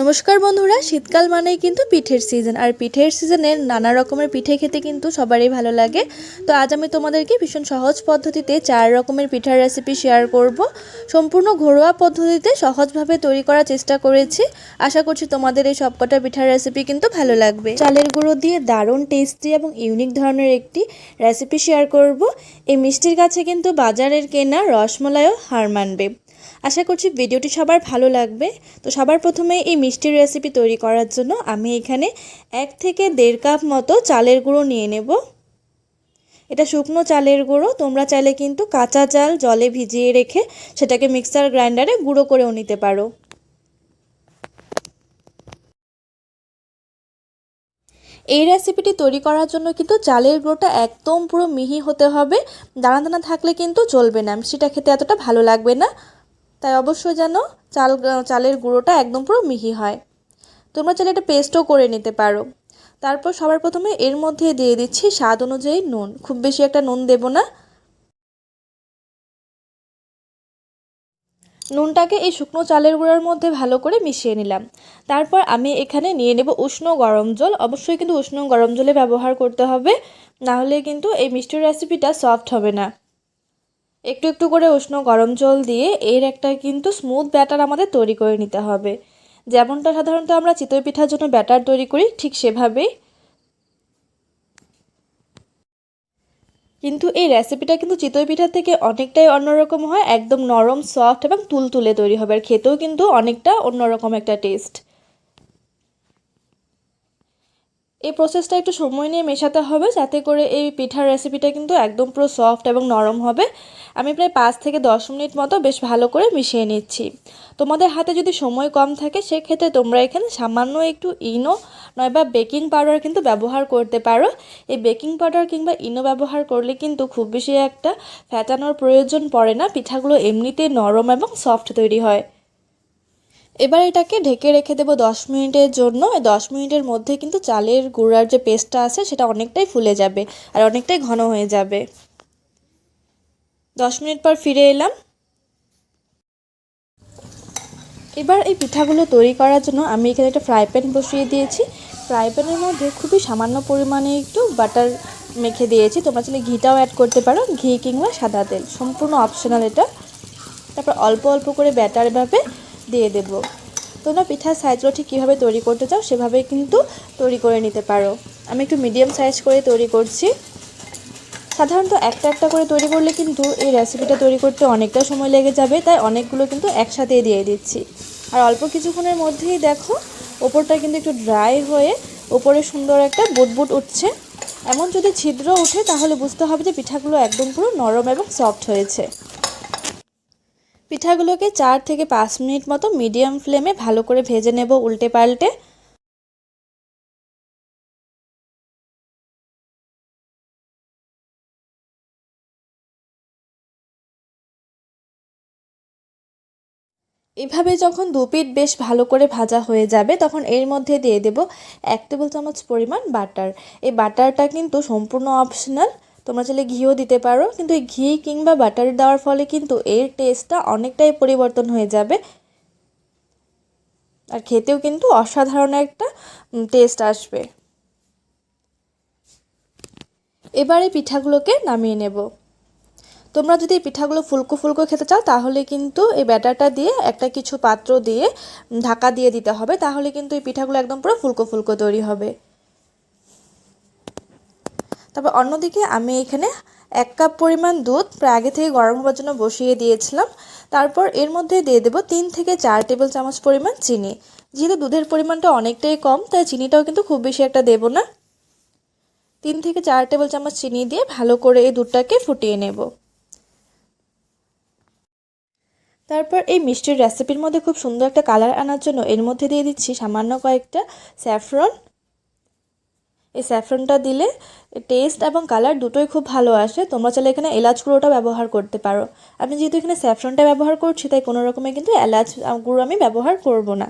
নমস্কার বন্ধুরা, শীতকাল মানেই কিন্তু পিঠের সিজন আর পিঠের সিজনে নানা রকমের পিঠে খেতে কিন্তু সবারই ভালো লাগে। তো আজ আমি তোমাদেরকে ভীষণ সহজ পদ্ধতিতে চার রকমের পিঠার রেসিপি শেয়ার করব। সম্পূর্ণ ঘরোয়া পদ্ধতিতে সহজভাবে তৈরি করার চেষ্টা করেছি। আশা করছি তোমাদের এই সবকটা পিঠার রেসিপি কিন্তু ভালো লাগবে। চালের গুঁড়ো দিয়ে দারুণ টেস্টি এবং ইউনিক ধরনের একটি রেসিপি শেয়ার করব। এই মিষ্টির কাছে কিন্তু বাজারের কেনা রসমলাইও হার মানবে। আশা করছি ভিডিওটি সবার ভালো লাগবে। তো সবার প্রথমে এই মিষ্টির রেসিপি তৈরি করার জন্য আমি এখানে এক থেকে দেড় কাপ মতো চালের গুঁড়ো নিয়ে নেব। এটা শুকনো চালের গুঁড়ো, তোমরা চাইলে কিন্তু কাঁচা চাল জলে ভিজিয়ে রেখে সেটাকে মিক্সার গ্রাইন্ডারে গুঁড়ো করেও নিতে পারো। এই রেসিপিটি তৈরি করার জন্য কিন্তু চালের গুঁড়োটা একদম পুরো মিহি হতে হবে। দানা দানা থাকলে কিন্তু চলবে না, সেটা খেতে এতটা ভালো লাগবে না। তাই অবশ্যই যেন চাল চালের গুঁড়োটা একদম পুরো মিহি হয়। তোমরা চাইলে এটা পেস্টও করে নিতে পারো। তারপর সবার প্রথমে এর মধ্যে দিয়ে দিচ্ছি স্বাদ অনুযায়ী নুন। খুব বেশি একটা নুন দেব না। নুনটাকে এই শুকনো চালের গুঁড়োর মধ্যে ভালো করে মিশিয়ে নিলাম। তারপর আমি এখানে নিয়ে নেব উষ্ণ গরম জল। অবশ্যই কিন্তু উষ্ণ গরম জলে ব্যবহার করতে হবে। না হলে কিন্তু এই মিষ্টির রেসিপিটা সফট হবে না। একটু একটু করে উষ্ণ গরম জল দিয়ে এর একটা কিন্তু স্মুথ ব্যাটার আমাদের তৈরি করে নিতে হবে। যেমনটা সাধারণত আমরা চিতই পিঠার জন্য ব্যাটার তৈরি করি, ঠিক সেভাবেই। কিন্তু এই রেসিপিটা কিন্তু চিতই পিঠার থেকে অনেকটাই অন্যরকম হয়, একদম নরম সফট এবং তুলতুলে তৈরি হবে। আর খেতেও কিন্তু অনেকটা অন্যরকম একটা টেস্ট এই প্রসেসটা একটু সময় নিয়ে মেশাতে হবে, যাতে করে এই পিঠার রেসিপিটা কিন্তু একদম পুরো সফট এবং নরম হবে। আমি প্রায় পাঁচ থেকে দশ মিনিট মতো বেশ ভালো করে মিশিয়ে নিচ্ছি। তোমাদের হাতে যদি সময় কম থাকে, সেক্ষেত্রে তোমরা এখানে সামান্য একটু ইনো নয়বা বেকিং পাউডার কিন্তু ব্যবহার করতে পারো। এই বেকিং পাউডার কিংবা ইনো ব্যবহার করলে কিন্তু খুব বেশি একটা ফ্যাটানোর প্রয়োজন পড়ে না। পিঠাগুলো এমনিতেই নরম এবং সফট তৈরি হয়। এবার এটাকে ঢেকে রেখে দেবো দশ মিনিটের জন্য। দশ মিনিটের মধ্যে কিন্তু চালের গুঁড়ার যে পেস্টটা আছে, সেটা অনেকটাই ফুলে যাবে আর অনেকটাই ঘন হয়ে যাবে। দশ মিনিট পর ফিরে এলাম। এবার এই পিঠাগুলো তৈরি করার জন্য আমি এখানে একটা ফ্রাই প্যান বসিয়ে দিয়েছি। ফ্রাই প্যানের মধ্যে খুবই সামান্য পরিমাণে একটু বাটার মেখে দিয়েছি। তোমরা চাইলে ঘিটাও অ্যাড করতে পারো, ঘি কিংবা সাদা তেল। সম্পূর্ণ অপশনাল এটা। তারপর অল্প অল্প করে ব্যাটার ভাবে দিয়ে দেব। তোমরা পিঠার সাইজগুলো ঠিক কীভাবে তৈরি করতে চাও সেভাবে কিন্তু তৈরি করে নিতে পারো। আমি একটু মিডিয়াম সাইজ করে তৈরি করছি। সাধারণত একটা একটা করে তৈরি করলে কিন্তু এই রেসিপিটা তৈরি করতে অনেকটা সময় লেগে যাবে, তাই অনেকগুলো কিন্তু একসাথেই দিয়ে দিচ্ছি। আর অল্প কিছুক্ষণের মধ্যেই দেখো, ওপরটা কিন্তু একটু ড্রাই হয়ে ওপরে সুন্দর একটা বুটবুট উঠছে। এমন যদি ছিদ্র উঠে তাহলে বুঝতে হবে যে পিঠাগুলো একদম পুরো নরম এবং সফট হয়েছে। পিঠাগুলোকে চার থেকে পাঁচ মিনিট মতো মিডিয়াম ফ্লেমে ভালো করে ভেজে নেব উল্টে পাল্টে। এভাবে যখন দু পিঠ বেশ ভালো করে ভাজা হয়ে যাবে, তখন এর মধ্যে দিয়ে দেব এক টেবিল চামচ পরিমাণ বাটার। এই বাটারটা কিন্তু সম্পূর্ণ অপশনাল তোমরা চাইলে ঘিও দিতে পারো, কিন্তু এই ঘি কিংবা বাটার দেওয়ার ফলে কিন্তু এর টেস্টটা অনেকটাই পরিবর্তন হয়ে যাবে। আর খেতেও কিন্তু অসাধারণ একটা টেস্ট আসবে। এবারে পিঠাগুলোকে নামিয়ে নেব। তোমরা যদি পিঠাগুলো ফুলকো ফুলকো খেতে চাও, তাহলে কিন্তু এই ব্যাটারটা দিয়ে একটা কিছু পাত্র দিয়ে ঢাকা দিয়ে দিতে হবে। তাহলে কিন্তু এই পিঠাগুলো একদম পুরো ফুলকো ফুলকো তৈরি হবে। তারপর অন্যদিকে আমি এখানে এক কাপ পরিমাণ দুধ প্রায় আগে থেকে গরম হওয়ার জন্য বসিয়ে দিয়েছিলাম। তারপর এর মধ্যে দিয়ে দেবো তিন থেকে চার টেবিল চামচ পরিমাণ চিনি। যেহেতু দুধের পরিমাণটা অনেকটাই কম, তাই চিনিটাও কিন্তু খুব বেশি একটা দেবো না। তিন থেকে চার টেবিল চামচ চিনি দিয়ে ভালো করে এই দুধটাকে ফুটিয়ে নেব। তারপর এই মিষ্টির রেসিপির মধ্যে খুব সুন্দর একটা কালার আনার জন্য এর মধ্যে দিয়ে দিচ্ছি সামান্য কয়েকটা স্যাফরন এই স্যাফরনটা দিলে টেস্ট এবং কালার দুটোই খুব ভালো আসে। তোমরা চাইলে এখানে এলাচ গুঁড়োটা ব্যবহার করতে পারো। আমি যেহেতু এখানে স্যাফরনটা ব্যবহার করছি, তাই কোনো রকমে কিন্তু এলাচ গুঁড়ো আমি ব্যবহার করব না।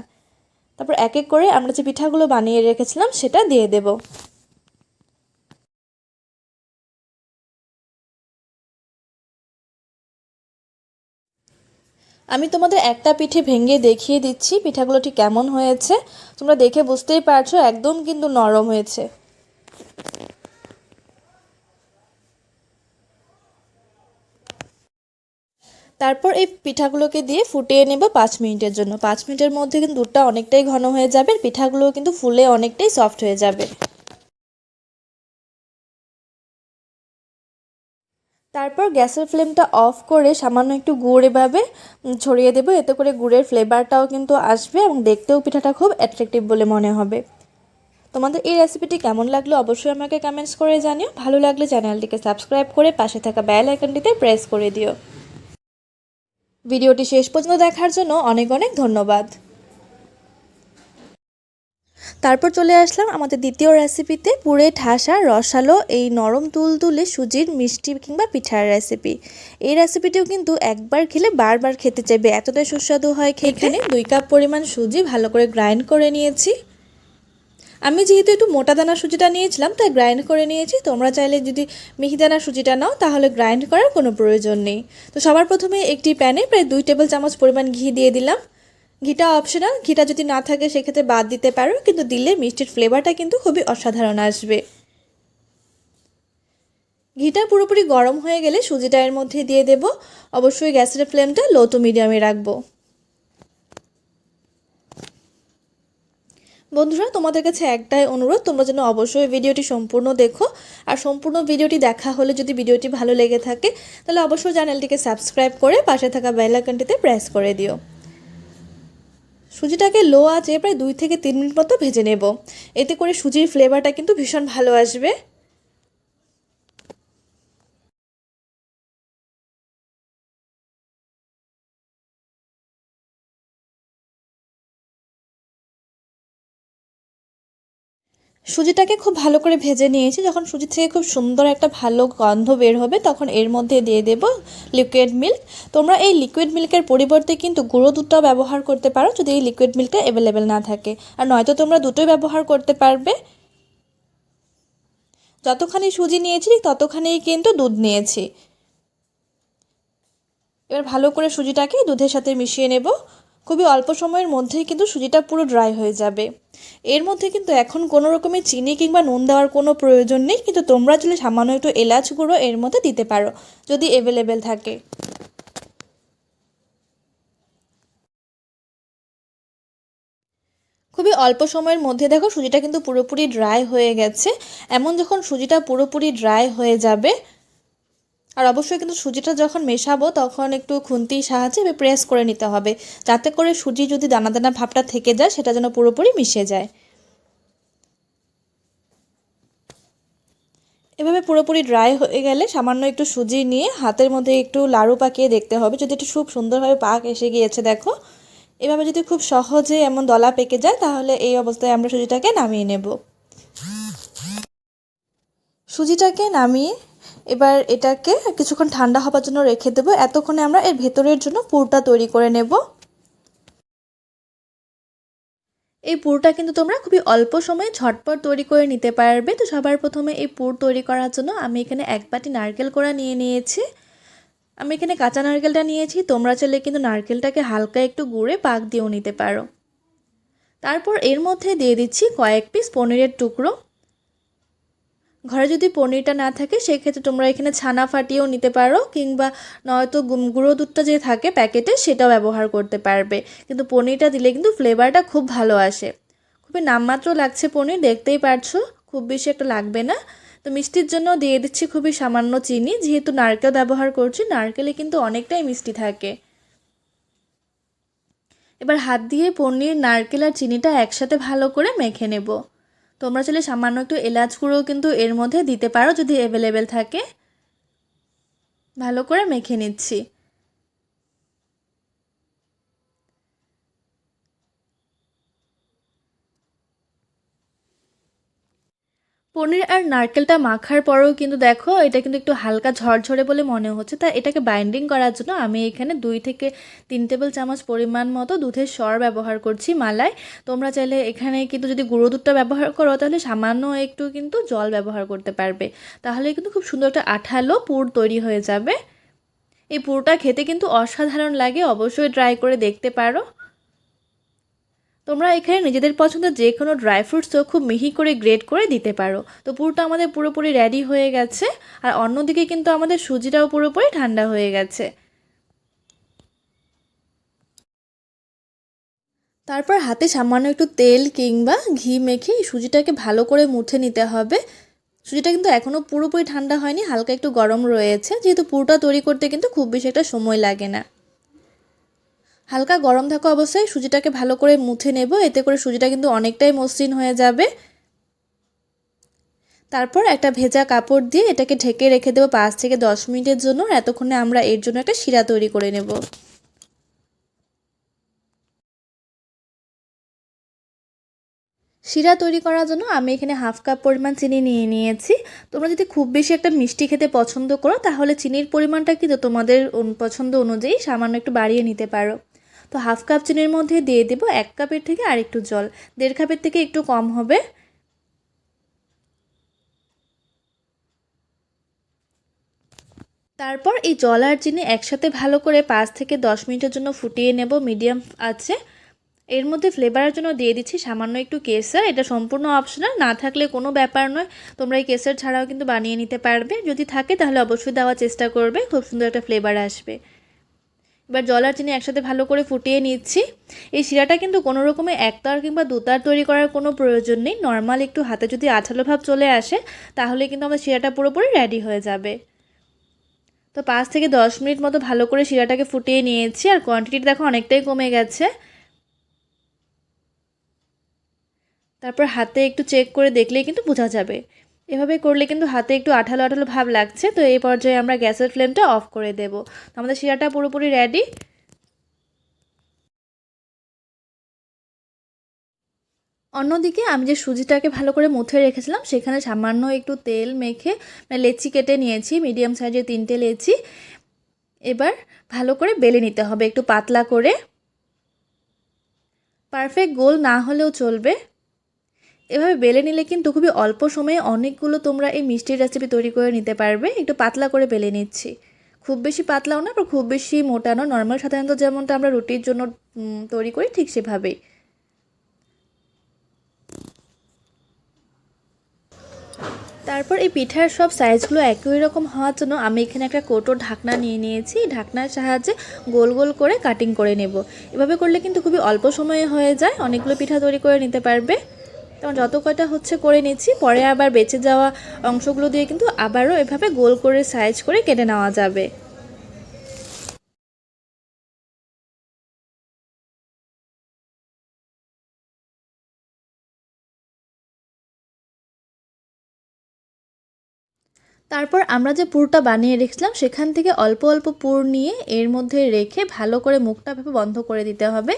তারপর এক এক করে আমরা যে পিঠাগুলো বানিয়ে রেখেছিলাম, সেটা দিয়ে দেবো। আমি তোমাদের একটা পিঠে ভেঙে দেখিয়ে দিচ্ছি, পিঠাগুলো ঠিক কেমন হয়েছে। তোমরা দেখে বুঝতেই পারছ, একদম কিন্তু নরম হয়েছে। তারপর এই পিঠাগুলোকে দিয়ে ফুটিয়ে নেব পাঁচ মিনিটের জন্য। পাঁচ মিনিটের মধ্যে কিন্তু দুধটা অনেকটাই ঘন হয়ে যাবে, পিঠাগুলো কিন্তু ফুলে অনেকটাই সফট হয়ে যাবে। তারপর গ্যাসের ফ্লেমটা অফ করে সামান্য একটু গুড় এভাবে ছড়িয়ে দেবো। এতে করে গুড়ের ফ্লেভারটাও কিন্তু আসবে এবং দেখতেও পিঠাটা খুব অ্যাট্রাকটিভ বলে মনে হবে। তোমাদের এই রেসিপিটি কেমন লাগল অবশ্যই আমাকে কমেন্টস করে জানিও। ভালো লাগলে চ্যানেলটিকে সাবস্ক্রাইব করে পাশে থাকা বেল আইকনটিতে প্রেস করে দিও। ভিডিওটি শেষ পর্যন্ত দেখার জন্য অনেক অনেক ধন্যবাদ। তারপর চলে আসলাম আমাদের দ্বিতীয় রেসিপিতে পুরে ঠাসা রসালো এই নরম তুলতুলে সুজির মিষ্টি কিংবা পিঠার রেসিপি এই রেসিপিটিও কিন্তু একবার খেলে বারবার খেতে চাইবে। এতটাই সুস্বাদু হয় খেয়ে এখানে দুই কাপ পরিমাণ সুজি ভালো করে গ্রাইন্ড করে নিয়েছি। আমি যেহেতু একটু মোটা দানা সুজিটা নিয়েছিলাম তাই গ্রাইন্ড করে নিয়েছি। তোমরা চাইলে যদি মিহি দানা সুজিটা নাও তাহলে গ্রাইন্ড করার কোনো প্রয়োজন নেই। তো সবার প্রথমে একটি প্যানে প্রায় দুই টেবিল চামচ পরিমাণ ঘি দিয়ে দিলাম। ঘিটা অপশনাল ঘিটা যদি না থাকে সেক্ষেত্রে বাদ দিতে পারো, কিন্তু দিলে মিষ্টির ফ্লেভারটা কিন্তু খুবই অসাধারণ আসবে। ঘিটা পুরোপুরি গরম হয়ে গেলে সুজিটা এর মধ্যে দিয়ে দেব। অবশ্যই গ্যাসের ফ্লেমটা লো টু মিডিয়ামে রাখব। বন্ধুরা, তোমাদের কাছে একটাই অনুরোধ, তোমরা যেন অবশ্যই ভিডিওটি সম্পূর্ণ দেখো। আর সম্পূর্ণ ভিডিওটি দেখা হলে যদি ভিডিওটি ভালো লেগে থাকে, তাহলে অবশ্যই চ্যানেলটিকে সাবস্ক্রাইব করে পাশে থাকা বেল আইকনটিতে প্রেস করে দিও। সুজিটাকে লো আঁচে প্রায় দুই থেকে তিন মিনিট মতো ভেজে নেব। এতে করে সুজির ফ্লেভারটা কিন্তু ভীষণ ভালো আসবে। সুজিটাকে খুব ভালো করে ভেজে নিয়েছি। যখন সুজি থেকে খুব সুন্দর একটা ভালো গন্ধ বের হবে, তখন এর মধ্যে দিয়ে দেব লিকুইড মিল্ক তোমরা এই লিকুইড মিল্কের পরিবর্তে কিন্তু গুঁড়ো দুধটাও ব্যবহার করতে পারো যদি এই লিকুইড মিল্কটা অ্যাভেলেবেল না থাকে। আর নয়তো তোমরা দুটোই ব্যবহার করতে পারবে। যতখানি সুজি নিয়েছি ততখানিই কিন্তু দুধ নিয়েছি। এবার ভালো করে সুজিটাকে দুধের সাথে মিশিয়ে নেব। খুবই অল্প সময়ের মধ্যেই কিন্তু সুজিটা পুরো ড্রাই হয়ে যাবে। এর মধ্যে কিন্তু এখন কোনো রকমের চিনি কিংবা নুন দেওয়ার কোনো প্রয়োজন নেই, কিন্তু তোমরা যদি সামান্য একটু এলাচ গুঁড়ো এর মধ্যে দিতে পারো, যদি অ্যাভেলেবেল থাকে। খুবই অল্প সময়ের মধ্যে দেখো সুজিটা কিন্তু পুরোপুরি ড্রাই হয়ে গেছে। এমন যখন সুজিটা পুরোপুরি ড্রাই হয়ে যাবে আর অবশ্যই কিন্তু সুজিটা যখন মেশাবো, তখন একটু খুন্তির সাহায্যে প্রেস করে নিতে হবে। যাতে করে সুজি যদি দানা দানা ভাবটা থেকে যায়, সেটা যেন পুরোপুরি মিশে যায়। এভাবে পুরোপুরি ড্রাই হয়ে গেলে সামান্য একটু সুজি নিয়ে হাতের মধ্যে একটু লাড়ু পাকিয়ে দেখতে হবে। যদি একটু খুব সুন্দরভাবে পাক এসে গিয়েছে, দেখো। এভাবে যদি খুব সহজে এমন দলা পেকে যায়, তাহলে এই অবস্থায় আমরা সুজিটাকে নামিয়ে নেব। সুজিটাকে নামিয়ে এবার এটাকে কিছুক্ষণ ঠান্ডা হবার জন্য রেখে দেবো। এতক্ষণে আমরা এর ভেতরের জন্য পুরটা তৈরি করে নেব। এই পুরটা কিন্তু তোমরা খুবই অল্প সময়ে ঝটপট তৈরি করে নিতে পারবে। তো সবার প্রথমে এই পুর তৈরি করার জন্য আমি এখানে এক বাটি নারকেল কোড়া নিয়ে নিয়েছি। আমি এখানে কাঁচা নারকেলটা নিয়েছি। তোমরা চাইলে কিন্তু নারকেলটাকে হালকা একটু গুঁড়ে পাক দিয়েও নিতে পারো। তারপর এর মধ্যে দিয়ে দিচ্ছি কয়েক পিস পনিরের টুকরো। ঘরে যদি পনিরটা না থাকে, সেক্ষেত্রে তোমরা এখানে ছানা ফাটিয়েও নিতে পারো, কিংবা নয়তো গুঁড়ো দুধটা যে থাকে প্যাকেটে, সেটাও ব্যবহার করতে পারবে। কিন্তু পনিরটা দিলে কিন্তু ফ্লেভারটা খুব ভালো আসে। খুবই নামমাত্র লাগছে পনির, দেখতেই পারছ, খুব বেশি একটা লাগবে না। তো মিষ্টির জন্য দিয়ে দিচ্ছি খুবই সামান্য চিনি, যেহেতু নারকেল ব্যবহার করছি, নারকেলে কিন্তু অনেকটাই মিষ্টি থাকে। এবার হাত দিয়ে পনির, নারকেল আর চিনিটা একসাথে ভালো করে মেখে নেব। তোমরা চাইলে সামান্য একটু এলাচ গুঁড়ো কিন্তু এর মধ্যে দিতে পারো যদি অ্যাভেলেবেল থাকে। ভালো করে মেখে নিচ্ছি। পনির আর নারকেলটা মাখার পরেও কিন্তু দেখো, এটা কিন্তু একটু হালকা ঝরঝরে বলে মনে হচ্ছে। তা এটাকে বাইন্ডিং করার জন্য আমি এখানে দুই থেকে তিন টেবিল চামচ পরিমাণ মতো দুধের সর ব্যবহার করছি মালায়। তোমরা চাইলে এখানে কিন্তু যদি গুঁড়ো দুধটা ব্যবহার করো, তাহলে সামান্য একটু কিন্তু জল ব্যবহার করতে পারবে। তাহলে কিন্তু খুব সুন্দর একটা আঠালো পুর তৈরি হয়ে যাবে। এই পুরোটা খেতে কিন্তু অসাধারণ লাগে, অবশ্যই ট্রাই করে দেখতে পারো। তোমরা এখানে নিজেদের পছন্দের যে কোনো ড্রাই ফ্রুটসও খুব মিহি করে গ্রেড করে দিতে পারো। তো পুরোটা আমাদের পুরোপুরি রেডি হয়ে গেছে, আর অন্যদিকে কিন্তু আমাদের সুজিটাও পুরোপুরি ঠান্ডা হয়ে গেছে। তারপর হাতে সামান্য একটু তেল কিংবা ঘি মেখে সুজিটাকে ভালো করে মুছে নিতে হবে। সুজিটা কিন্তু এখনও পুরোপুরি ঠান্ডা হয়নি, হালকা একটু গরম রয়েছে, যেহেতু পুরোটা তৈরি করতে কিন্তু খুব বেশি একটা সময় লাগে না। হালকা গরম থাকা অবস্থায় সুজিটাকে ভালো করে মুছে নেব। এতে করে সুজিটা কিন্তু অনেকটাই মসৃণ হয়ে যাবে। তারপর একটা ভেজা কাপড় দিয়ে এটাকে ঢেকে রেখে দেবো পাঁচ থেকে দশ মিনিটের জন্য। এতক্ষণে আমরা এর জন্য একটা শিরা তৈরি করে নেব। শিরা তৈরি করার জন্য আমি এখানে হাফ কাপ পরিমাণ চিনি নিয়ে নিয়েছি। তোমরা যদি খুব বেশি একটা মিষ্টি খেতে পছন্দ করো, তাহলে চিনির পরিমাণটা কিন্তু তোমাদের পছন্দ অনুযায়ী সামান্য একটু বাড়িয়ে নিতে পারো। তো হাফ কাপ চিনির মধ্যে দিয়ে দেব এক কাপের থেকে আরেকটু জল। দেড় কাপের থেকে একটু কম হবে। তারপর এই জল আর চিনি একসাথে ভালো করে পাঁচ থেকে দশ মিনিটের জন্য ফুটিয়ে নেব, মিডিয়াম আছে। এর মধ্যে ফ্লেভারের জন্য দিয়ে দিচ্ছি সামান্য একটু কেসার এটা সম্পূর্ণ অপশনাল না থাকলে কোনো ব্যাপার নয়। তোমরা এই কেসার ছাড়াও কিন্তু বানিয়ে নিতে পারবে। যদি থাকে তাহলে অবশ্যই দেওয়ার চেষ্টা করবে, খুব সুন্দর একটা ফ্লেভার আসবে। এবার জল আর চিনি একসাথে ভালো করে ফুটিয়ে নিচ্ছি। এই শিরাটা কিন্তু কোনো রকমে একতার কিংবা দুতার তৈরি করার কোনো প্রয়োজন নেই। নর্মাল একটু হাতে যদি আঠালো ভাব চলে আসে, তাহলে কিন্তু আমাদের শিরাটা পুরোপুরি রেডি হয়ে যাবে। তো পাঁচ থেকে দশ মিনিট মতো ভালো করে শিরাটাকে ফুটিয়ে নিয়েছি আর কোয়ান্টিটি দেখো অনেকটাই কমে গেছে। তারপর হাতে একটু চেক করে দেখলেই কিন্তু বোঝা যাবে। এভাবে করলে কিন্তু হাতে একটু আঠালো আঠালো ভাব লাগছে, তো এই পর্যায়ে আমরা গ্যাসের ফ্লেমটা অফ করে দেব। আমাদের শিরাটা পুরোপুরি রেডি অন্যদিকে আমি যে সুজিটাকে ভালো করে মুথে রেখেছিলাম, সেখানে সামান্য একটু তেল মেখে মানে লেচি কেটে নিয়েছি মিডিয়াম সাইজের তিনটে লেচি। এবার ভালো করে বেলে নিতে হবে একটু পাতলা করে। পারফেক্ট গোল না হলেও চলবে। এভাবে বেলে নিলে কিন্তু খুবই অল্প সময়ে অনেকগুলো তোমরা এই মিষ্টির রেসিপি তৈরি করে নিতে পারবে। একটু পাতলা করে বেলে নিচ্ছি। খুব বেশি পাতলাও না বা খুব বেশি মোটা মোটানো নর্মাল সাধারণত যেমনটা আমরা রুটির জন্য তৈরি করি ঠিক সেভাবেই। তারপর এই পিঠার সব সাইজগুলো একই রকম হওয়ার জন্য আমি এখানে একটা কোটো ঢাকনা নিয়ে নিয়েছি। ঢাকনার সাহায্যে গোল গোল করে কাটিং করে নেব। এভাবে করলে কিন্তু খুবই অল্প সময়ে হয়ে যায়। অনেকগুলো পিঠা তৈরি করে নিতে পারবে। তেমন যত কয়টা হচ্ছে করে নিচ্ছি, পরে আবার বেঁচে যাওয়া অংশগুলো দিয়ে কিন্তু আবারও এভাবে গোল করে সাইজ করে কেটে নেওয়া যাবে। তারপর আমরা যে পুরটা বানিয়ে রেখেছিলাম, সেখান থেকে অল্প অল্প পুর নিয়ে এর মধ্যে রেখে ভালো করে মুখটা ভেবে বন্ধ করে দিতে হবে।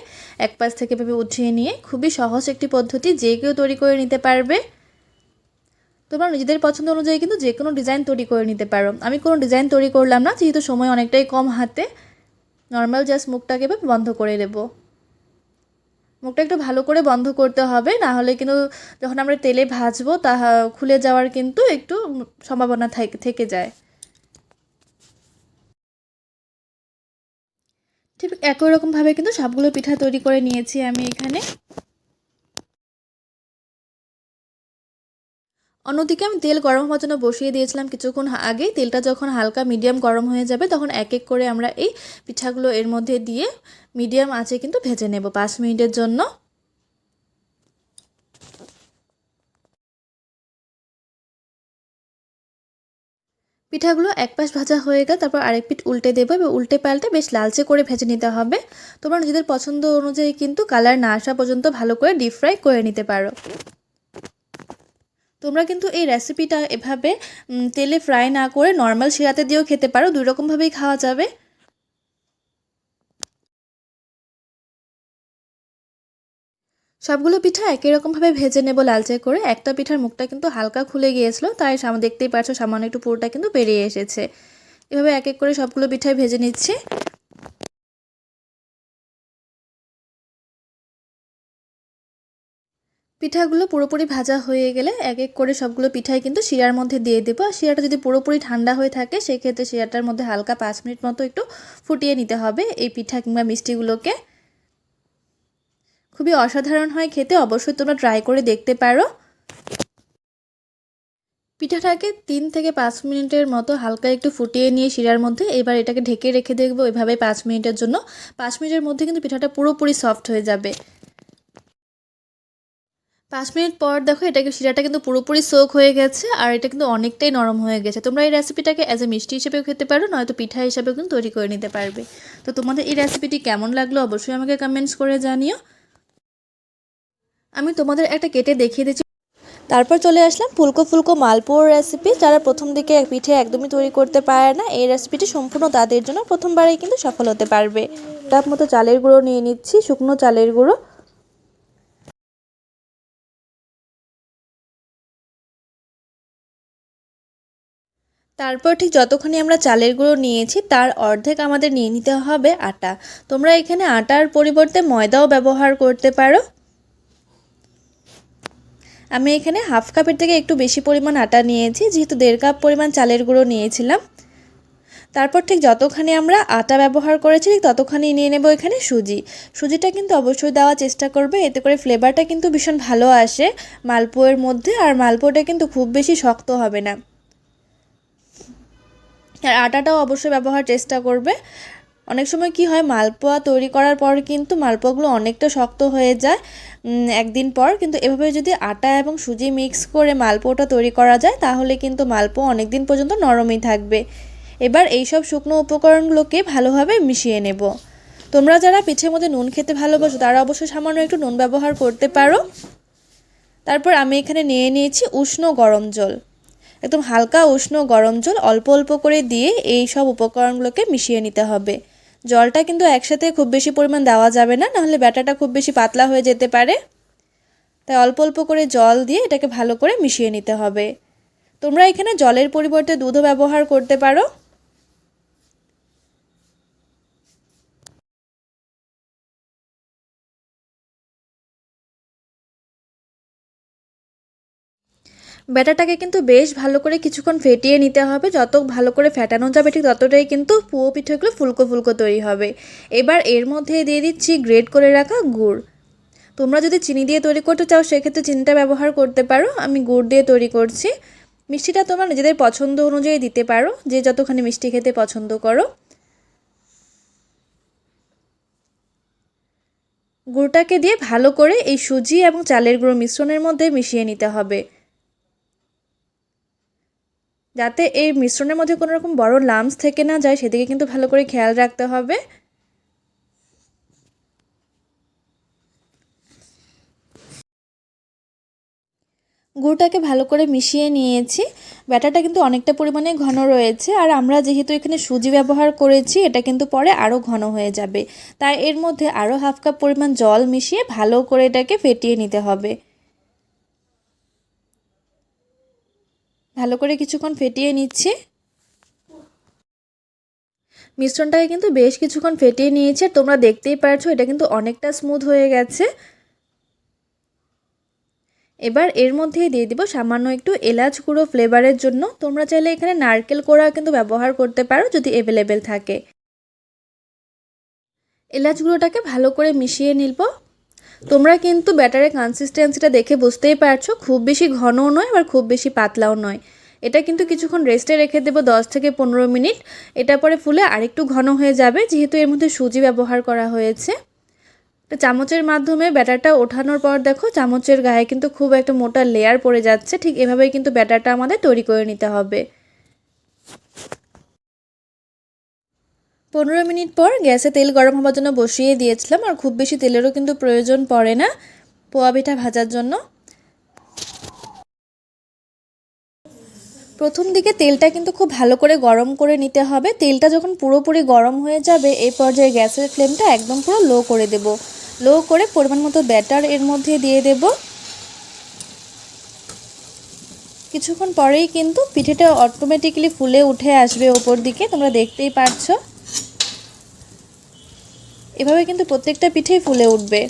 এক পাশ থেকে ভেবে উঠিয়ে নিয়ে খুবই সহজ একটি পদ্ধতি, যে কেউ তৈরি করে নিতে পারবে। তোমরা নিজেদের পছন্দ অনুযায়ী কিন্তু যে কোনো ডিজাইন তৈরি করে নিতে পারো। আমি কোনো ডিজাইন তৈরি করলাম না, যেহেতু সময় অনেকটাই কম হাতে, নর্মাল জাস্ট মুখটাকে বন্ধ করে দেবো। মুখটা একটু ভালো করে বন্ধ করতে হবে, না হলে কিন্তু যখন আমরা তেলে ভাজবো তা খুলে যাওয়ার কিন্তু একটু সম্ভাবনা থেকে যায়। ঠিক একই রকমভাবে কিন্তু সবগুলো পিঠা তৈরি করে নিয়েছি আমি এখানে। অন্যদিকে আমি তেল গরম হওয়ার জন্য বসিয়ে দিয়েছিলাম কিছুক্ষণ আগে তেলটা যখন হালকা মিডিয়াম গরম হয়ে যাবে তখন এক এক করে আমরা এই পিঠাগুলো এর মধ্যে দিয়ে মিডিয়াম আছে কিন্তু ভেজে নেব পাঁচ মিনিটের জন্য। পিঠাগুলো এক পাশ ভাজা হয়ে গেল, তারপর আরেক পিঠ উল্টে দেবো এবং উল্টে পাল্টে বেশ লালচে করে ভেজে নিতে হবে। তোমরা নিজেদের পছন্দ অনুযায়ী কিন্তু কালার না আসা পর্যন্ত ভালো করে ডিপ ফ্রাই করে নিতে পারো। তোমরা কিন্তু এই রেসিপিটা এভাবে তেলে ফ্রাই না করে নর্মাল শিরাতে দিয়েও খেতে পারো, দুই রকমভাবেই খাওয়া যাবে। সবগুলো পিঠা একই রকমভাবে ভেজে নেব লালচে করে। একটা পিঠার মুখটা কিন্তু হালকা খুলে গিয়েছিল, তাই সামনে দেখতেই পারছ সামান্য একটু পুরোটা কিন্তু বেরিয়ে এসেছে। এভাবে এক এক করে সবগুলো পিঠাই ভেজে নিচ্ছি। পিঠাগুলো পুরোপুরি ভাজা হয়ে গেলে এক এক করে সবগুলো পিঠাই কিন্তু শিরার মধ্যে দিয়ে দেবো। আর শিরাটা যদি পুরোপুরি ঠান্ডা হয়ে থাকে, সেক্ষেত্রে শিরাটার মধ্যে হালকা পাঁচ মিনিট মতো একটু ফুটিয়ে নিতে হবে এই পিঠা কিংবা মিষ্টিগুলোকে। খুবই অসাধারণ হয় খেতে, অবশ্যই তোমরা ট্রাই করে দেখতে পারো। পিঠাটাকে তিন থেকে পাঁচ মিনিটের মতো হালকা একটু ফুটিয়ে নিয়ে শিরার মধ্যে এবার এটাকে ঢেকে রেখে দেখব এভাবে পাঁচ মিনিটের জন্য। পাঁচ মিনিটের মধ্যে কিন্তু পিঠাটা পুরোপুরি সফট হয়ে যাবে। পাঁচ মিনিট পর দেখো এটাকে শিরাটা কিন্তু পুরোপুরি সোক হয়ে গেছে আর এটা কিন্তু অনেকটাই নরম হয়ে গেছে। তোমরা এই রেসিপিটাকে অ্যাজ এ মিষ্টি হিসেবেও খেতে পারো, নয়তো পিঠা হিসেবেও কিন্তু তৈরি করে নিতে পারবে। তো তোমাদের এই রেসিপিটি কেমন লাগল অবশ্যই আমাকে কমেন্টস করে জানিও। আমি তোমাদের একটা কেটে দেখিয়ে দিচ্ছি। তারপর চলে আসলাম ফুলকো ফুলকো মালপোর রেসিপি যারা প্রথম দিকে পিঠে একদমই তৈরি করতে পারে না, এই রেসিপিটি সম্পূর্ণ তাদের জন্য প্রথমবারেই কিন্তু সফল হতে পারবে। তার মতো চালের গুঁড়ো নিয়ে নিচ্ছি, শুকনো চালের গুঁড়ো। তারপর ঠিক যতক্ষণই আমরা চালের গুঁড়ো নিয়েছি, তার অর্ধেক আমাদের নিয়ে নিতে হবে আটা। তোমরা এখানে আটার পরিবর্তে ময়দাও ব্যবহার করতে পারো। আমি এখানে হাফ কাপের থেকে একটু বেশি পরিমাণ আটা নিয়েছি, যেহেতু দেড় কাপ পরিমাণ চালের গুঁড়ো নিয়েছিলাম। তারপর ঠিক যতখানি আমরা আটা ব্যবহার করেছি, ঠিক ততখানি নিয়ে নেব এখানে সুজি। সুজিটা কিন্তু অবশ্যই দেওয়ার চেষ্টা করবে, এতে করে ফ্লেভারটা কিন্তু ভীষণ ভালো আসে মালপোয়ের মধ্যে, আর মালপোটা কিন্তু খুব বেশি শক্ত হবে না। আর আটাটাও অবশ্যই ব্যবহার চেষ্টা করবে। অনেক সময় কি হয়, মালপোয়া তৈরি করার পর কিন্তু মালপোয়াগুলো অনেকটা শক্ত হয়ে যায় একদিন পর। কিন্তু এভাবে যদি আটা এবং সুজি মিক্স করে মালপোয়াটা তৈরি করা যায়, তাহলে কিন্তু মালপোয়া অনেক দিন পর্যন্ত নরমই থাকবে। এবার এই সব শুকনো উপকরণগুলোকে ভালোভাবে মিশিয়ে নেব। তোমরা যারা পিঠের মধ্যে নুন খেতে ভালোবাসো, তারা অবশ্যই সামান্য একটু নুন ব্যবহার করতে পারো। তারপর আমি এখানে নিয়ে নিয়েছি উষ্ণ গরম জল। একদম হালকা উষ্ণ গরম জল অল্প অল্প করে দিয়ে এই সব উপকরণগুলোকে মিশিয়ে নিতে হবে। জলটা কিন্তু একসাথে খুব বেশি পরিমাণ দেওয়া যাবে না, নাহলে ব্যাটাটা খুব বেশি পাতলা হয়ে যেতে পারে। তাই অল্প অল্প করে জল দিয়ে এটাকে ভালো করে মিশিয়ে নিতে হবে। তোমরা এখানে জলের পরিবর্তে দুধও ব্যবহার করতে পারো। ব্যাটাটাকে কিন্তু বেশ ভালো করে কিছুক্ষণ ফেটিয়ে নিতে হবে। যত ভালো করে ফেটানো যাবে ঠিক ততটাই কিন্তু পুয়ো পিঠেগুলো ফুলকো ফুলকো তৈরি হবে। এবার এর মধ্যে দিয়ে দিচ্ছি গ্রেড করে রাখা গুড়। তোমরা যদি চিনি দিয়ে তৈরি করতে চাও, সেক্ষেত্রে চিনিটা ব্যবহার করতে পারো। আমি গুড় দিয়ে তৈরি করছি। মিষ্টিটা তোমরা নিজেদের পছন্দ অনুযায়ী দিতে পারো। যে যতখানি মিষ্টি খেতে পছন্দ করো। গুড়টাকে দিয়ে ভালো করে এই সুজি এবং চালের গুঁড়ো মিশ্রণের মধ্যে মিশিয়ে নিতে হবে। যাতে এই মিশ্রণের মধ্যে কোনো রকম বড় লামস থেকে না যায়, সেদিকে কিন্তু ভালো করে খেয়াল রাখতে হবে। গুড়টাকে ভালো করে মিশিয়ে নিয়েছি। ব্যাটারটা কিন্তু অনেকটা পরিমাণে ঘন রয়েছে, আর আমরা যেহেতু এখানে সুজি ব্যবহার করেছি, এটা কিন্তু পরে আরও ঘন হয়ে যাবে। তাই এর মধ্যে আরও হাফ কাপ পরিমাণ জল মিশিয়ে ভালো করে এটাকে ফেটিয়ে নিতে হবে। ভালো করে কিছুক্ষণ ফেটিয়ে নিচ্ছি। মিশ্রণটাকে কিন্তু বেশ কিছুক্ষণ ফেটিয়ে নিয়েছে তোমরা দেখতেই পারছ এটা কিন্তু অনেকটা স্মুথ হয়ে গেছে। এবার এর মধ্যে দিয়ে দিব সামান্য একটু এলাচ গুঁড়ো ফ্লেভারের জন্য। তোমরা চাইলে এখানে নারকেল কোড়া কিন্তু ব্যবহার করতে পারো যদি অ্যাভেলেবেল থাকে। এলাচ গুঁড়োটাকে ভালো করে মিশিয়ে নিব। তোমরা কিন্তু ব্যাটারের কনসিস্টেন্সিটা দেখে বুঝতেই পারছ। খুব বেশি ঘনও নয়, আবার খুব বেশি পাতলাও নয়। এটা কিন্তু কিছুক্ষণ রেস্টে রেখে দেবো দশ থেকে পনেরো মিনিট। এটা পরে ফুলে আরেকটু ঘন হয়ে যাবে, যেহেতু এর মধ্যে সুজি ব্যবহার করা হয়েছে। একটা চামচের মাধ্যমে ব্যাটারটা ওঠানোর পর দেখো, চামচের গায়ে কিন্তু খুব একটা মোটা লেয়ার পড়ে যাচ্ছে। ঠিক এভাবেই কিন্তু ব্যাটারটা আমাদের তৈরি করে নিতে হবে। পনেরো মিনিট পর গ্যাসে তেল গরম হওয়ার জন্য বসিয়ে দিয়েছিলাম আর খুব বেশি তেলেরও কিন্তু প্রয়োজন পড়ে না। পোয়া পিঠা ভাজার জন্য। প্রথম দিকে তেলটা কিন্তু খুব ভালো করে গরম করে নিতে হবে। তেলটা যখন পুরোপুরি গরম হয়ে যাবে এই পর্যায়ে গ্যাসের ফ্লেমটা একদম পুরো লো করে দেব। লো করে পরিমাণ মতো ব্যাটার এর মধ্যে দিয়ে দেব। কিছুক্ষণ পরেই কিন্তু পিঠেটা অটোমেটিক্যালি ফুলে উঠে আসবে ওপর দিকে, তোমরা দেখতেই পারছ। এভাবে কিন্তু প্রত্যেকটা পিঠেই ফুলে উঠবে।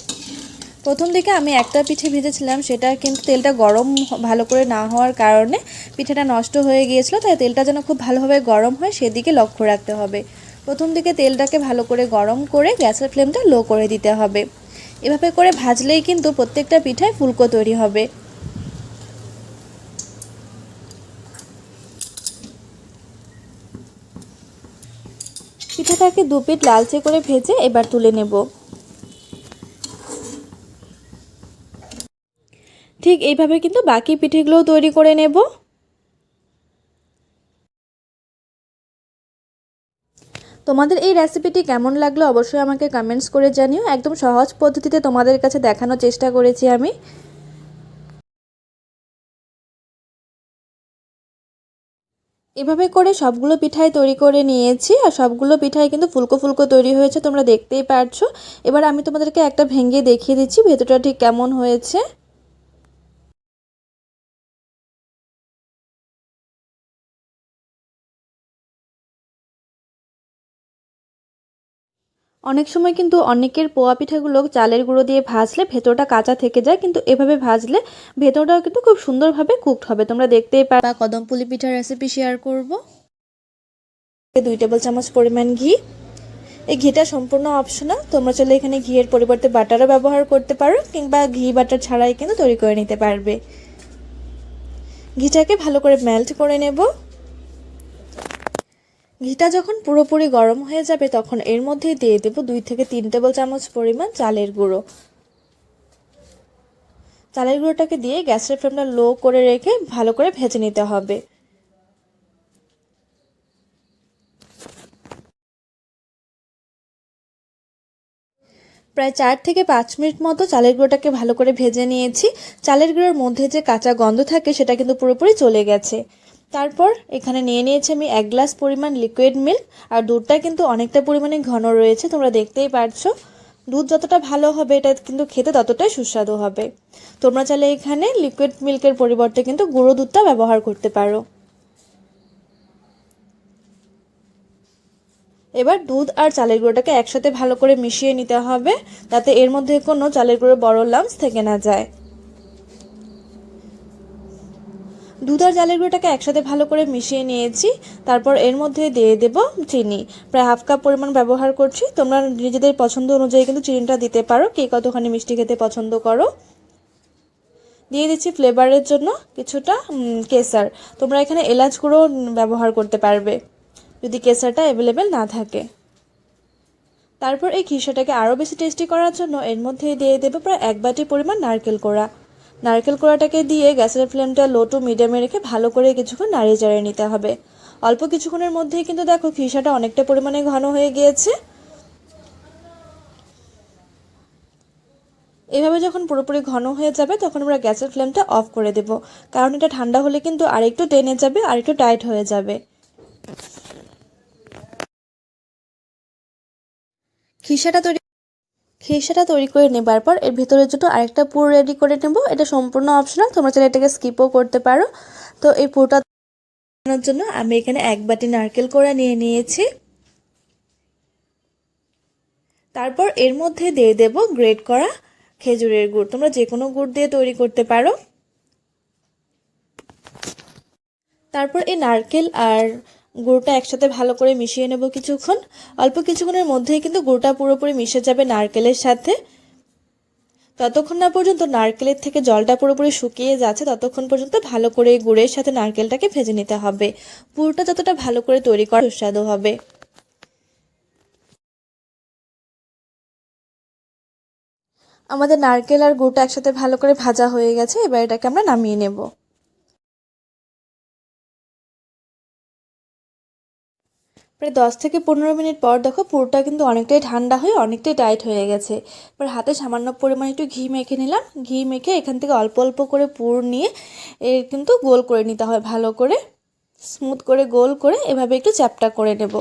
প্রথম দিকে আমি একটা পিঠে ভিজেছিলাম, সেটা কিন্তু তেলটা গরম ভালো করে না হওয়ার কারণে পিঠেটা নষ্ট হয়ে গিয়েছিল, তাই তেলটা যেন খুব ভালোভাবে গরম হয় সেদিকে লক্ষ্য রাখতে হবে। প্রথম দিকে তেলটাকে ভালো করে গরম করে গ্যাসের ফ্লেমটা লো করে দিতে হবে। এভাবে করে ভাজলেই কিন্তু প্রত্যেকটা পিঠায় ফুলকো তৈরি হবে। পিঠাটাকে দু পিঠ লালচে করে ভেজে এবার তুলে নেব। ঠিক এইভাবে কিন্তু বাকি পিঠেগুলোও তৈরি করে নেব। তোমাদের এই রেসিপিটি কেমন লাগল অবশ্যই আমাকে কমেন্টস করে জানিও। একদম সহজ পদ্ধতিতে তোমাদের কাছে দেখানোর চেষ্টা করেছি আমি। এভাবে করে সবগুলো পিঠাই তৈরি করে নিয়েছি আর সবগুলো পিঠাই কিন্তু ফুলকো ফুলকো তৈরি হয়েছে, তোমরা দেখতেই পারছ। এবার আমি তোমাদেরকে একটা ভেঙে দেখিয়ে দিচ্ছি, ভেতরটা ঠিক কেমন হয়েছে। অনেক সময় কিন্তু অনেকের পোয়া পিঠাগুলো চালের গুঁড়ো দিয়ে ভাজলে ভেতরটা কাঁচা থেকে যায় কিন্তু এভাবে ভাজলে ভেতরটাও কিন্তু খুব সুন্দরভাবে কুকড হবে। তোমরা দেখতেই পারবা কদম পুলি পিঠার রেসিপি শেয়ার করব। দুই টেবিল চামচ পরিমাণ ঘি। এই ঘিটা সম্পূর্ণ অপশনাল তোমরা চাইলে এখানে ঘিয়ের পরিবর্তে বাটারও ব্যবহার করতে পারো কিংবা ঘি বাটার ছাড়াই কিন্তু তৈরি করে নিতে পারবে। ঘিটাকে ভালো করে মেল্ট করে নেব। ঘিটা যখন পুরোপুরি গরম হয়ে যাবে, তখন এর মধ্যে দিয়ে দেব দুই থেকে তিন টেবিল চামচ পরিমাণ চালের গুঁড়ো। চালের গুঁড়োটাকে দিয়ে গ্যাসের ফ্লেমটা লো করে রেখে ভালো করে ভেজে নিতে হবে। প্রায় চার থেকে পাঁচ মিনিট মতো চালের গুঁড়োটাকে ভালো করে ভেজে নিয়েছি। চালের গুঁড়োর মধ্যে যে কাঁচা গন্ধ থাকে, সেটা কিন্তু পুরোপুরি চলে গেছে। তারপর এখানে নিয়ে নিয়েছি আমি এক গ্লাস পরিমাণ লিকুইড মিল্ক আর দুধটা কিন্তু অনেকটা পরিমাণে ঘন রয়েছে, তোমরা দেখতেই পারছ। দুধ যতটা ভালো হবে, এটা কিন্তু খেতে ততটাই সুস্বাদু হবে। তোমরা চাইলে এখানে লিকুইড মিল্কের পরিবর্তে কিন্তু গুঁড়ো দুধটা ব্যবহার করতে পারো। এবার দুধ আর চালের গুঁড়োটাকে একসাথে ভালো করে মিশিয়ে নিতে হবে যাতে এর মধ্যে কোনো চালের গুঁড়ো বড় লাম্পস থেকে না যায়। দুধ আর চালের গুঁড়োটাকে একসাথে ভালো করে মিশিয়ে নিয়েছি। তারপর এর মধ্যে দিয়ে দেব চিনি। প্রায় হাফ কাপ পরিমাণ ব্যবহার করছি। তোমরা নিজেদের পছন্দ অনুযায়ী কিন্তু চিনিটা দিতে পারো। কে কতখানি মিষ্টি খেতে পছন্দ করো। দিয়ে দিচ্ছি ফ্লেভারের জন্য কিছুটা কেসার। তোমরা এখানে এলাচ গুঁড়ো ব্যবহার করতে পারবে, যদি কেসারটা অ্যাভেলেবেল না থাকে। তারপর এই খিসাটাকে আরও বেশি টেস্টি করার জন্য এর মধ্যে দিয়ে দেবো প্রায় এক বাটি পরিমাণ নারকেল কোড়া। নারকেল কোড়াটাকে দিয়ে গ্যাসের ফ্লেমটা লো টু মিডিয়ামে রেখে ভালো করে কিছুক্ষণ নাড়িয়ে চাড়িয়ে নিতে হবে। অল্প কিছুক্ষণের মধ্যেই কিন্তু দেখো খিসাটা অনেকটা পরিমাণে ঘন হয়ে গিয়েছে। এভাবে যখন পুরোপুরি ঘন হয়ে যাবে, তখন আমরা গ্যাসের ফ্লেমটা অফ করে দেব। কারণ এটা ঠান্ডা হলে কিন্তু আরেকটু টেনে যাবে আর একটু টাইট হয়ে যাবে। খিসাটা তৈরি খিসাটা তৈরি করে নেবার পর এর ভেতরের জন্য আরেকটা পুর রেডি করে নেব। এটা সম্পূর্ণ অপশনাল তোমরা চাইলে এটাকে স্কিপও করতে পারো। তো এই পুরটা জন্য আমি এখানে এক বাটি নারকেল কোড়া নিয়ে নিয়েছি। তারপর এর মধ্যে দিয়ে দেব গ্রেট করা খেজুরের গুড়। তোমরা যে কোনো গুড় দিয়ে তৈরি করতে পারো। তারপর এই নারকেল আর গুড়টা একসাথে ভালো করে মিশিয়ে নেব কিছুক্ষণ। অল্প কিছুক্ষণের মধ্যেই কিন্তু গুড়টা পুরোপুরি মিশে যাবে নারকেলের সাথে। ততক্ষণ না পর্যন্ত নারকেলের থেকে জলটা পুরোপুরি শুকিয়ে যাচ্ছে, ততক্ষণ পর্যন্ত ভালো করে গুড়ের সাথে নারকেলটাকে ভেজে নিতে হবে। পুরটা যতটা ভালো করে তৈরি করা সুস্বাদু হবে। আমাদের নারকেল আর গুড়টা একসাথে ভালো করে ভাজা হয়ে গেছে, এবার এটাকে আমরা নামিয়ে নেব। প্রায় দশ থেকে পনেরো মিনিট পর দেখো পুরোটা কিন্তু অনেকটাই ঠান্ডা হয়ে অনেকটাই টাইট হয়ে গেছে। এবার হাতে সামান্য পরিমাণে একটু ঘি মেখে নিলাম। ঘি মেখে এখান থেকে অল্প অল্প করে পুর নিয়ে এর কিন্তু গোল করে নিতে হয় ভালো করে। স্মুথ করে গোল করে এভাবে একটু চ্যাপটা করে নেব।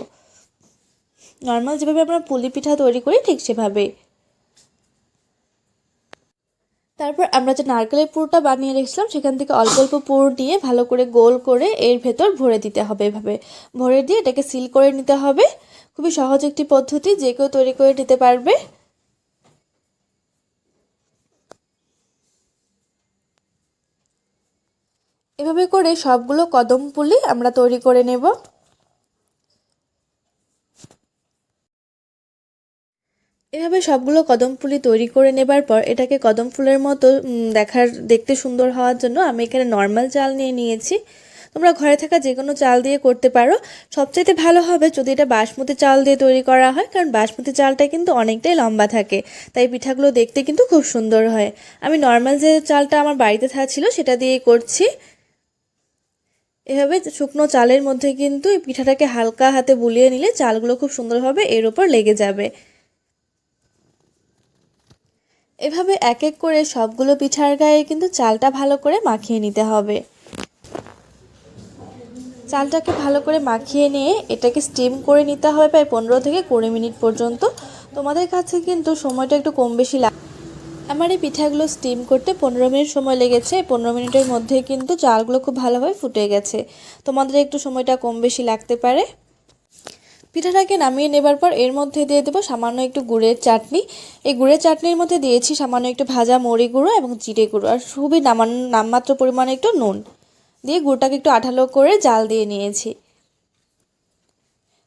নর্মাল যেভাবে আমরা পুলি পিঠা তৈরি করি ঠিক সেভাবেই। তারপর আমরা যে নারকেলের পুরটা বানিয়ে রেখেছিলাম, সেখান থেকে অল্প অল্প পুর দিয়ে ভালো করে গোল করে এর ভেতর ভরে দিতে হবে এভাবে। ভরে দিয়ে এটাকে সিল করে নিতে হবে। খুবই সহজ একটি পদ্ধতি, যে কেউ তৈরি করে নিতে পারবে। এভাবে করে সবগুলো কদম পুলি আমরা তৈরি করে নেব। এভাবে সবগুলো কদম ফুলি তৈরি করে নেবার পর এটাকে কদম ফুলের মতো দেখার, দেখতে সুন্দর হওয়ার জন্য আমি এখানে নর্মাল চাল নিয়ে নিয়েছি। তোমরা ঘরে থাকা যে কোনো চাল দিয়ে করতে পারো। সবচাইতে ভালো হবে যদি এটা বাসমতি চাল দিয়ে তৈরি করা হয়, কারণ বাসমতি চালটা কিন্তু অনেকটাই লম্বা থাকে, তাই পিঠাগুলো দেখতে কিন্তু খুব সুন্দর হয়। আমি নর্মাল যে চালটা আমার বাড়িতে ছিল সেটা দিয়েই করছি। এভাবে শুকনো চালের মধ্যে কিন্তু এই পিঠাটাকে হালকা হাতে বুলিয়ে নিলে চালগুলো খুব সুন্দরভাবে এর ওপর লেগে যাবে। এভাবে এক এক করে সবগুলো পিঠার গায়ে কিন্তু চালটা ভালো করে মাখিয়ে নিতে হবে। চালটাকে ভালো করে মাখিয়ে নিয়ে এটাকে স্টিম করে নিতে হবে প্রায় পনেরো থেকে কুড়ি মিনিট পর্যন্ত। তোমাদের কাছে কিন্তু সময়টা একটু কম বেশি লাগ আমার এই পিঠাগুলো স্টিম করতে পনেরো মিনিট সময় লেগেছে। পনেরো মিনিটের মধ্যে কিন্তু চালগুলো খুব ভালোভাবে ফুটে গেছে। তোমাদের একটু সময়টা কম বেশি লাগতে পারে। পিঠাটাকে নামিয়ে নেবার পর এর মধ্যে দিয়ে দেবো সামান্য একটু গুড়ের চাটনি। এই গুড়ের চাটনির মধ্যে দিয়েছি সামান্য একটু ভাজা মরি গুঁড়ো এবং জিরে গুঁড়ো আর খুবই নামান, নামমাত্র পরিমাণে একটু নুন। দিয়ে গুড়টাকে একটু আঠালো করে জাল দিয়ে নিয়েছি।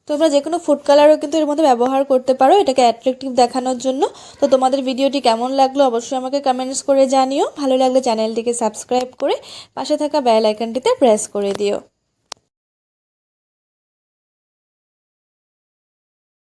তোমরা যে কোনো ফুড কালারও কিন্তু এর মধ্যে ব্যবহার করতে পারো, এটাকে অ্যাট্রাকটিভ দেখানোর জন্য। তো তোমাদের ভিডিওটি কেমন লাগল অবশ্যই আমাকে কমেন্টস করে জানিও। ভালো লাগলে চ্যানেলটিকে সাবস্ক্রাইব করে পাশে থাকা বেল আইকনটিতে প্রেস করে দিও।